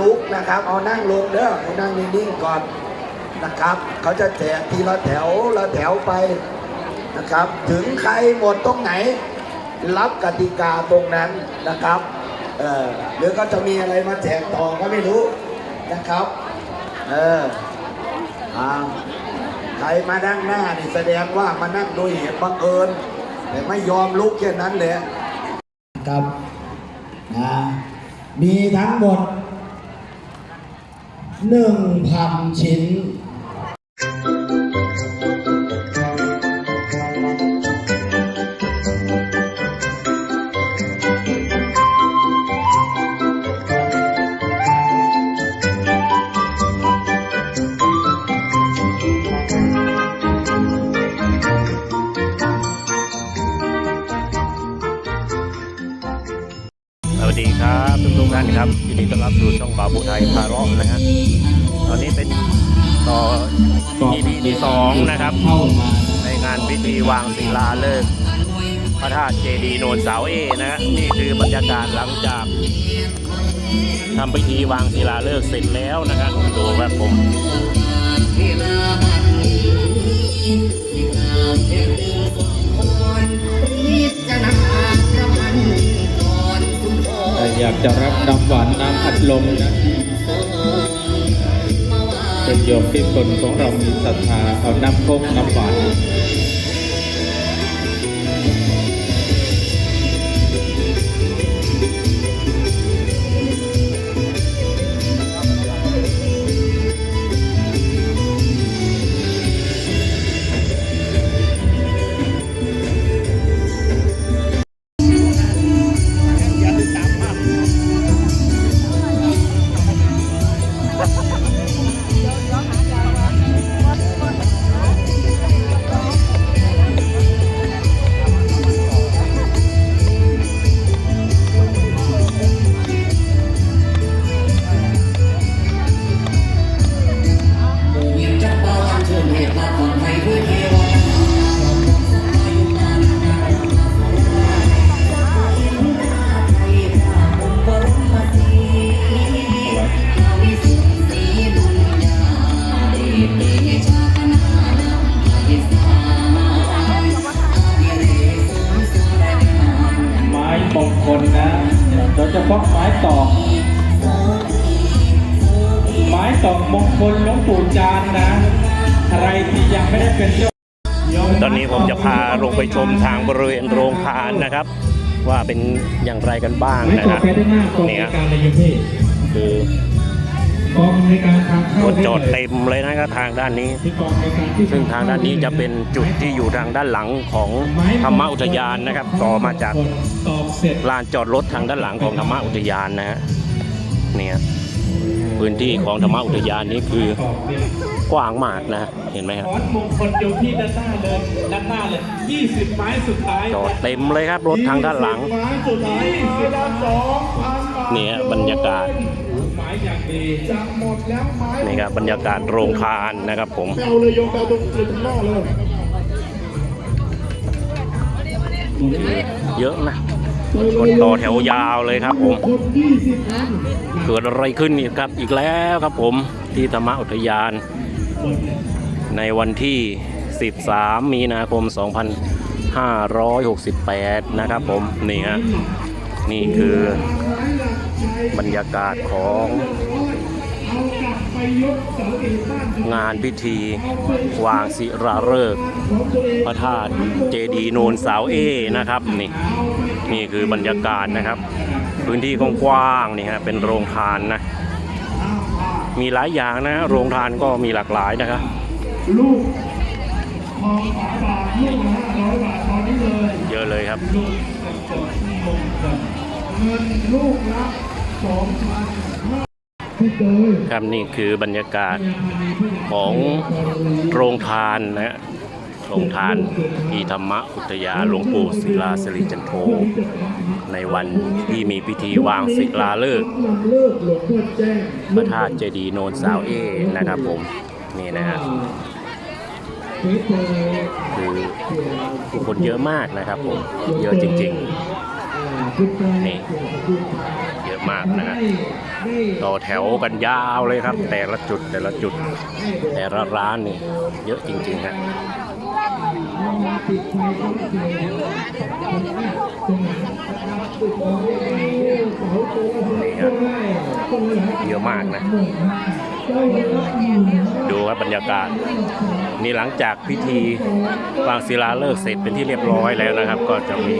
ลุกนะครับ เอานั่งลงเด้อเอานั่งนิ่งๆก่อนนะครับ เขาจะแจกทีละแถวละแถวไปนะครับ ถึงใครหมดตรงไหน รับกติกาตรงนั้นนะครับเออหรือก็จะมีอะไรมาแจกต่อก็ไม่รู้นะครับเอออ่าใครมานั่งหน้านี่แสดงว่ามานั่งโดยเหตุบังเอิญแต่ไม่ยอมลุกแค่นั้นเลยครับนะมีทั้งหมด หนึ่งพันชิ้นานครับยินดีต้อนรับสู่ช่องบาบูไทยพาราะนะฮะตอนนี้เป็นต่อ EP ที่สองนะครับ ในงานพิธีวางศิลาฤกษ์พระธาตุเจดีย์โนนเสาเอนะฮะนี่คือบรรยากาศหลังจากทำพิธีวางศิลาฤกษ์เสร็จแล้วนะครับดูครับผม จะรับน้ำหวานน้ำอัดลมนะเป็นโยมที่คนของเรามีศรัทธาเอาน้ำโคกน้ำหวาน ม้ตอกมงคลหลวงปู่จานนะใครที่ยังไม่ได้เป็นเจ้าตอนนี้ผมจะพาลงไปชมทางบริเวณโรงทานนะครับ ว่าเป็นอย่างไรกันบ้างไม้นะตอคกรับไปได้หน้ากองเนี่ในยการในยุเพศคือกองในการทางเข้ารถจอดเต็มเลยนะครับทางด้านนี้ที่กองในการที่ซึ่งทางด้านนี้จะเป็นจุดที่อยู่ทางด้านหลังของธรรมอุทยานนะครับ ต่อมาจากตอกเสร็จลานจอดรถทางด้านหลังของธรรมอุทยานนะฮะเนี่ย พื้นที่ของธรรมอุทยานนี้คือตอกนี่กว้างมากนะเห็นไหมครับขอนมงคลอยู่ที่ด้านหน้าเลยด้านหน้าเลย20ไม้สุดท้ายจอดเต็มเลยครับรถทางด้านหลังไม้สุดท้าย20ละสองพันบาทเนี่ยบรรยากาศไม้อย่างดีจะหมดแล้วไม้นี่ครับบรรยากาศโรงทานนะครับผมเอาเลยยกเอาตรงจุดข้างหน้าเลยเยอะนะ คนต่อแถวยาวเลยครับผมคน20อันเกิดอะไรขึ้นอีกครับอีกแล้วครับผมที่ธรรมอุทยาน ในวันที่ 13 มีนาคม 2568 นะครับผมนี่ฮะนี่คือบรรยากาศของงานพิธีวางศิราฤกษ์พระธาตุเจดีย์โนนเสาเอนะครับนี่ นี่คือบรรยากาศนะครับ พื้นที่กว้างๆนี่ฮะเป็นโรงทานนะ มีหลายอย่างนะ โรงทานก็มีหลากหลายนะครับลูกทองฝาบาทลูกละ500บาทตอนนี้เลยเยอะเลยครับลูกกระจกมงคลเงินลูกละ2,000ที่โดยครับนี่คือบรรยากาศของโรงทานนะ ฮะโรงทานที่ธรรมอุทยาหลวงปู่ศิลาสิริจันโท ในวันที่มีพิธีวางศิลาฤกษ์พระธาตุเจดีย์โนนสาวเอนะครับผมนี่นะฮะคือผู้คนเยอะมากนะครับผมเยอะจริงพุทธานี่ เยอะมากนะฮะต่อแถวกันยาวเลยครับ แต่ละจุดแต่ละจุด แต่ละร้านนี่ เยอะจริงๆฮะ เยอะมากนะ ดูครับบรรยากาศ นี่หลังจากพิธีวางศิลาฤกษ์เสร็จเป็นที่เรียบร้อยแล้วนะครับ ก็จะมี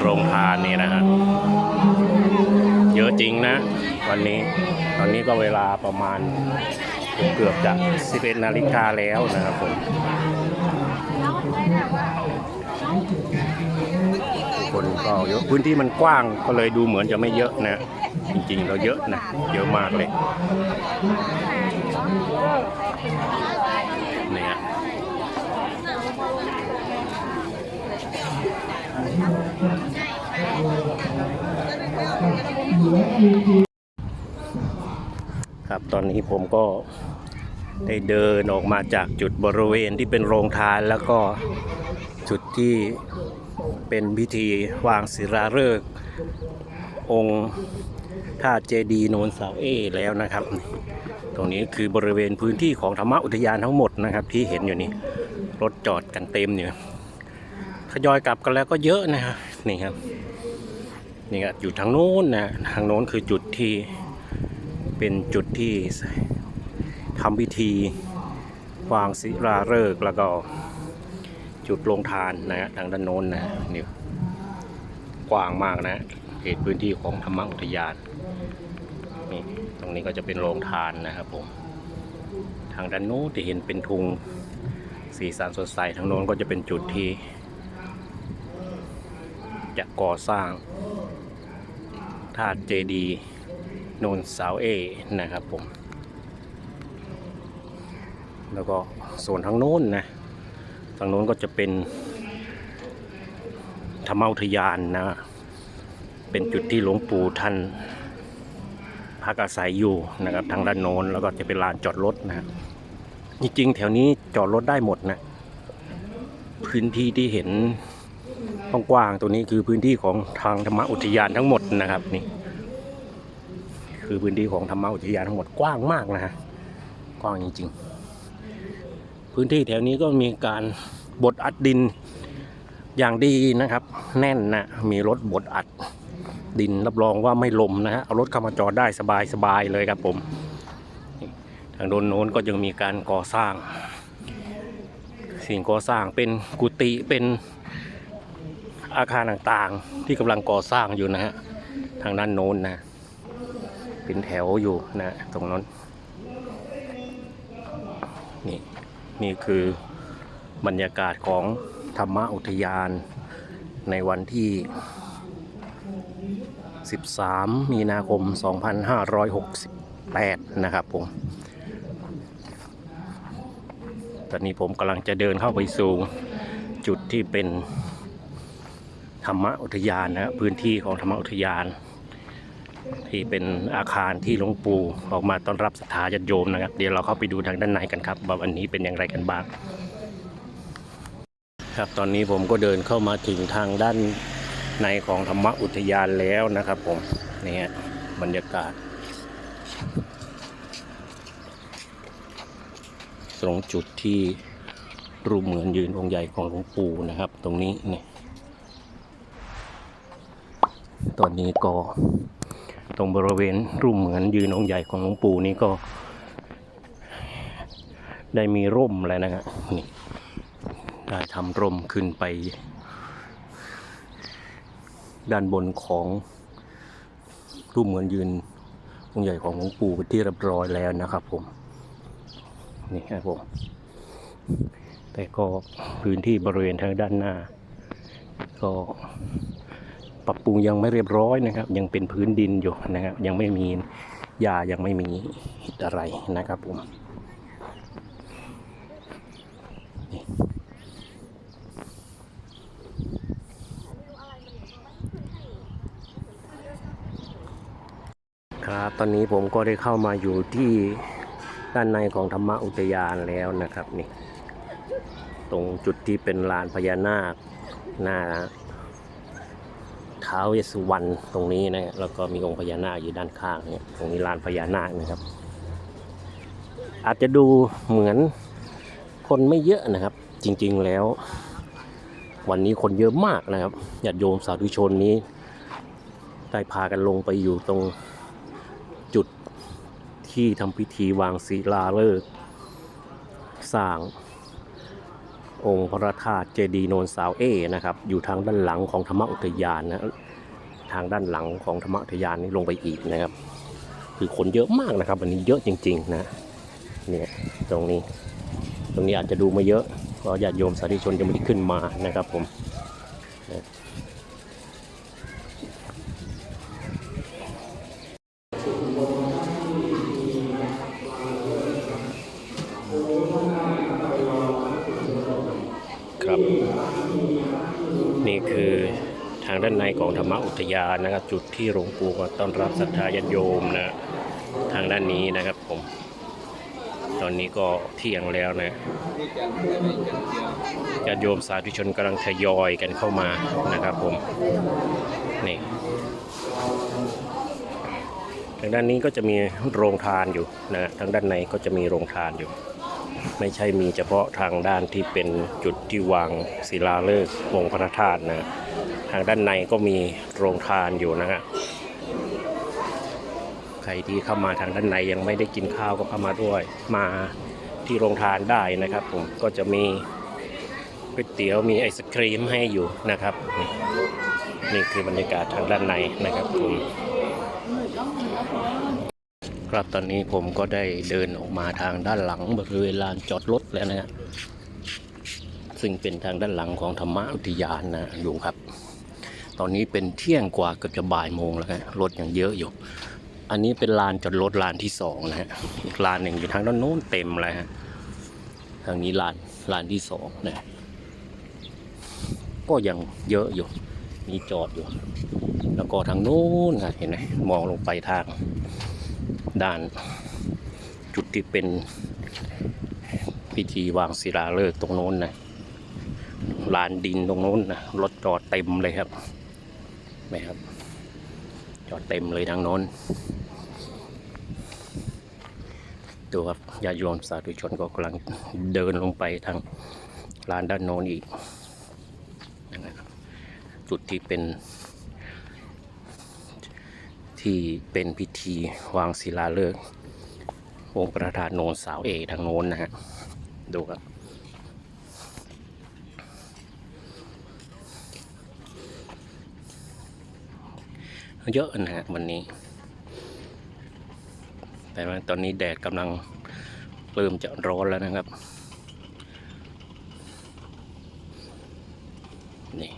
โรงทานนี่นะฮะเยอะจริงนะ วันนี้ตอนนี้ก็เวลาประมาณเกือบจะ 11 นาฬิกาแล้วนะครับผม คนก็เยอะพื้นที่มันกว้างก็เลยดูเหมือนจะไม่เยอะนะ จริงๆเราเยอะนะ เยอะมากเลยเนี่ยครับตอนนี้ผมก็ ได้เดินออกมาจากจุดบริเวณที่เป็นโรงทานแล้วก็จุดที่เป็นพิธีวางศิลาฤกษ์องค์ท่าเจดีโนนเสาเอแล้วนะครับ ตรงนี้คือบริเวณพื้นที่ของธรรมอุทยานทั้งหมดนะครับ ที่เห็นอยู่นี่รถจอดกันเต็มอยู่ทยอยกลับกันแล้วก็เยอะนะครับนี่ครับนี่ครับอยู่ทางโน้นนะทางโน้นคือจุดที่เป็นจุดที่ ทำพิธีวางศิลาฤกษ์แล้วก็จุดลงทานนะฮะทางด้านโน้นนะนี่กว้างมากนะเขตพื้นที่ของธรรมอุทยานนี่ตรงนี้ก็จะเป็นโรงทานนะครับผมทางด้านโน้นที่เห็นเป็นทุงสีสันสดใสทางโน้นก็จะเป็นจุดที่ จะก่อสร้างธาตุเจดีย์โนนสาวเอนะครับผม แล้วก็ส่วนทางโน้นนะทางโน้นก็จะเป็นธรรมอุทยานนะ เป็นจุดที่หลวงปู่ท่านพักอาศัยอยู่นะครับ ทางด้านโน้นแล้วก็จะเป็นลานจอดรถนะจริงๆแถวนี้จอดรถได้หมดนะ พื้นที่ที่เห็นกว้างๆตัวนี้คือพื้นที่ของทางธรรมอุทยานทั้งหมดนะครับนี่คือพื้นที่ของธรรมอุทยานทั้งหมดกว้างมากนะฮะกว้างจริง ๆ พื้นที่แถวนี้ก็มีการบดอัดดินอย่างดีนะครับ แน่นนะมีรถบดอัดดินรับรองว่าไม่ลมนะฮะเอารถเข้ามาจอดได้สบายสบายเลยครับผม ทางโน้นโน้นก็ยังมีการก่อสร้าง สิ่งก่อสร้างเป็นกุฏิเป็นอาคารต่างๆ ที่กำลังก่อสร้างอยู่นะฮะทางด้านโน้นนะเป็นแถวอยู่นะตรงนั้นนี่ นี่คือบรรยากาศของธรรมอุทยานในวันที่ 13 มีนาคม 2568 นะครับผม ตอนนี้ผมกำลังจะเดินเข้าไปสู่จุดที่เป็นธรรมอุทยานนะพื้นที่ของธรรมอุทยาน ที่เป็นอาคารที่หลวงปู่ออกมาต้อนรับศรัทธาญาติโยมนะครับ เดี๋ยวเราเข้าไปดูทางด้านในกันครับว่าวันนี้เป็นอย่างไรกันบ้างครับตอนนี้ผมก็เดินเข้ามาถึงทางด้านในของธรรมอุทยานแล้วนะครับผมนี่ฮะบรรยากาศ ตรงจุดที่รูปเหมือนยืนองค์ใหญ่ของหลวงปู่นะครับ ตรงนี้นี่ตอนนี้ก็ ตรงบริเวณรูปเหมือนยืนองค์ใหญ่ของหลวงปู่นี้ก็ ได้มีร่มแล้วนะครับนี่ได้ทำร่มขึ้นไป ด้านบนของรูปเหมือนยืนองค์ใหญ่ของหลวงปู่ที่เรียบร้อยแล้วนะครับผมนี่ครับผมแต่ก็พื้นที่บริเวณทางด้านหน้า ก็ ปรับปรุงยังไม่เรียบร้อยนะครับ ยังเป็นพื้นดินอยู่นะครับ ยังไม่มีหญ้ายังไม่มีอะไรนะครับผมครับตอนนี้ผมก็ได้เข้ามาอยู่ที่ด้านในของธรรมอุทยานแล้วนะครับนี่ ตรงจุดที่เป็นลานพญานาคหน้า ท้าเวสสุวรรณตรงนี้นะฮะแล้วก็มีองค์พญานาคอยู่ด้านข้างเนี่ยตรงนี้ลานพญานาคนะครับ อาจจะดูเหมือนคนไม่เยอะนะครับ จริงๆแล้ว วันนี้คนเยอะมากนะครับญาติโยมสาธุชนนี้ ได้พากันลงไปอยู่ตรงจุดที่ทำพิธีวางศิลาฤกษ์สร้าง องค์พระธาตุเจดีโนนสาวเอนะครับ อยู่ทางด้านหลังของธรรมอุทยานนะทางด้านหลังของธรรมอุทยานนี้ลงไปอีกนะครับ คือคนเยอะมากนะครับวันนี้เยอะจริง ๆ นะเนี่ยตรงนี้ ตรงนี้อาจจะดูมาเยอะเพราะญาติโยมสาธุชนยังไม่ได้ขึ้นมานะครับผมนะ ครับ นี่คือทางด้านในของธรรมอุทยานนะครับ จุดที่หลวงปู่มาต้อนรับศรัทธาญาติโยมนะทางด้านนี้นะครับผม ตอนนี้ก็เที่ยงแล้วนะญาติโยมสาธุชนกำลังทยอยกันเข้ามานะครับผมนี่ทางด้านนี้ก็จะมีโรงทานอยู่นะทางด้านในก็จะมีโรงทานอยู่ ไม่ใช่มีเฉพาะทางด้านที่เป็นจุดที่วางศิลาฤกษ์องค์พระธาตุนะทางด้านในก็มีโรงทานอยู่นะฮะใครที่เข้ามาทางด้านในยังไม่ได้กินข้าวก็เข้ามาด้วย มาที่โรงทานได้นะครับ ผมก็จะมีก๋วยเตี๋ยวมีไอศครีมให้อยู่นะครับ นี่คือบรรยากาศทางด้านในนะครับผม ครับตอนนี้ผมก็ได้เดินออกมาทางด้านหลังบริเวณลานจอดรถแล้วนะฮะซึ่งเป็นทางด้านหลังของธรรมอุทยานนะอยู่ครับ ตอนนี้เป็นเที่ยงกว่าเกือบจะบ่ายโมงแล้วฮะรถยังเยอะอยู่ อันนี้เป็นลานจอดรถลานที่สองนะฮะอีกลานหนึ่งอยู่ทางด้านโน้นเต็มเลยฮะทางนี้ลานลานที่สองนะก็ยังเยอะอยู่มีจอดอยู่ แล้วก็ทางโน้นนะเห็นไหมมองลงไปทาง ด้านจุดที่เป็นพิธีวางศิลาฤกษ์ตรงโน้นนะลานดินตรงโน้นนะรถจอดเต็มเลยครับไหมครับ จอดเต็มเลยทางโน้นดูครับญาติโยมสาธุชนก็กำลังเดินลงไปทางลานด้านโน้นอีกจุดที่เป็น ที่เป็นพิธีวางศิลาฤกษ์องค์ประธานโนนสาวเอกทางโน้นนะฮะ ดูครับ เยอะนะฮะวันนี้ แต่ว่าตอนนี้แดดกำลังเริ่มจะร้อนแล้วนะครับ นี่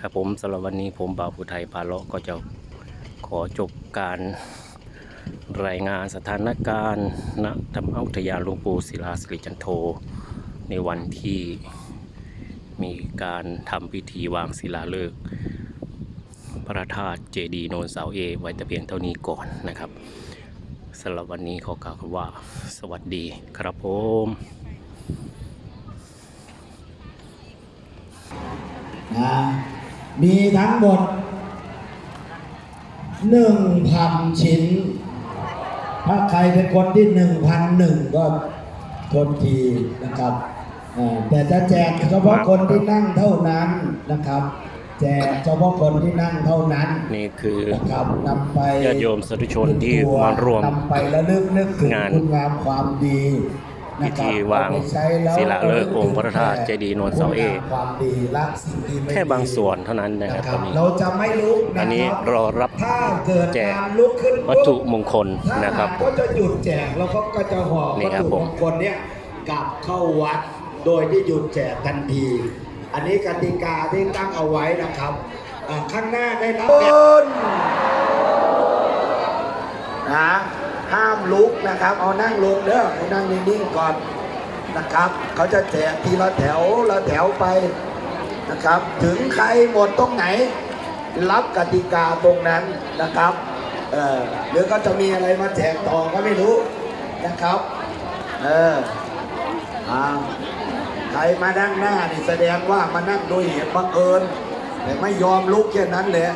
ครับผมสำหรับวันนี้ผมบ่าวผู้ไทยพาเลาะก็จะ อจบการรายงานสถานการณ์ณธรรมอุทยานหลวงปู่ศิลาสิริจันโท ในวันที่มีการทำพิธีวางศิลาฤกษ์พระธาตุเจดีโนนเสาเอ ไว้แต่เพียงเท่านี้ก่อนนะครับสำหรับวันนี้ขอกล่าวคำว่า สวัสดีครับผมนะมีทั้งหมด หนึ่งพันชิ้น ถ้าใครเป็นคนที่หนึ่งพันหนึ่งก็ทนทีนะครับอ่าแต่จะแจกเฉพาะคนที่นั่งเท่านั้นนะครับแจกเฉพาะคนที่นั่งเท่านั้น นี่คือนะครับนำไปญาติโยมสาธุชนที่มาร่วมนำไประลึกนึกถึงงานคุณงามความดี พินะครับธีวางเอไปใช้แล้วศิลาฤกษ์องค์พระธาตุเจดีย์โนนเสาเอกคุณงมความดีละสิ่งที่ไม่ดีแค่บางส่วนเท่านั้นนะครับนะคตรัอบนนี้เราจะไม่ลุกนะอันนี้ครับรอรับถ้าเกิดแจกการลุกขึ้นวัตถุมงคลถ้านะครับผมก็จะหยุดแจกแล้วก็ก็จะห่อนี่วัตครับถุผมมงคลเนี้ยกลับเข้าวัดโดยที่หยุดแจกทันที อันนี้กติกาที่ตั้งเอาไว้นะครับอ่าข้างหน้าได้รับนะห้าม ลุกนะครับ เอานั่งลงเด้อเอานั่งนิ่งๆก่อนนะครับ เขาจะแจกทีละแถวละแถวไปนะครับ ถึงใครหมดตรงไหน รับกติกาตรงนั้นนะครับเออหรือก็จะมีอะไรมาแจกต่อก็ไม่รู้นะครับเอออาใครมานั่งหน้านี่แสดงว่ามานั่งโดยเหตุบังเอิญแต่ไม่ยอมลุกแค่นั้นแหละ